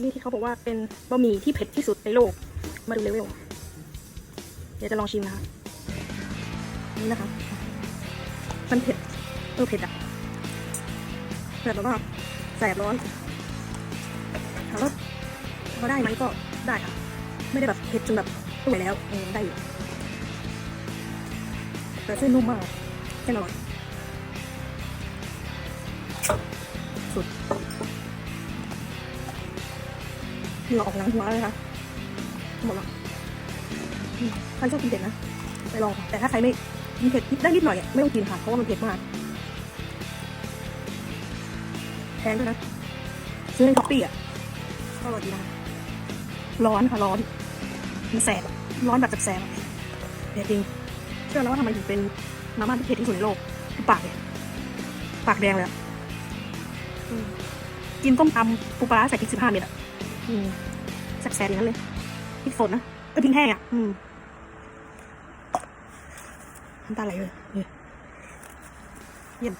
นี่ที่เขาบอกว่าเป็นบะหมี่ที่เผ็ดที่สุดในโลก มาดูเลเวล เดี๋ยวจะลองชิมนะคะ นี่นะคะ มันเผ็ดเออเผ็ดอะเผ็ดแบบว่าแสบร้อนถามว่าพอได้ไหมก็ได้ค่ะ ไม่ได้แบบเผ็ดจนแบบไม่ไหวแล้วเออได้อยู่แต่เส้นนุ่มมากเส้นอร่อยสุด เหงื่อออกหลังหัวเลยค่ะหมดแล้วใครชอบกินเผ็ดนะไปลองค่ะแต่ถ้าใครไม่กินเผ็ดได้นิดหน่อยไม่ต้องกินค่ะเพราะว่ามันเผ็ดมากแพงด้วยนะซื้อในท็อปปี้อะก็อร่อยดีนะร้อนค่ะร้อนมันแสบร้อนแบบแสบๆอะเผ็ดจริงเชื่อแล้วว่าทำไมถึงเป็นมาม่าที่เผ็ดที่สุดในโลกคือปากเนี่ยปากแดงเลยอะกินต้มตำปูปลาร้าใส่พริกสิบห้าเม็ดอะ อืมแสบๆอย่างนั้นเลยพริกสดนะเออพริกแห้งอะ อืมน้ำตาไหลเลยเยเยี่ยม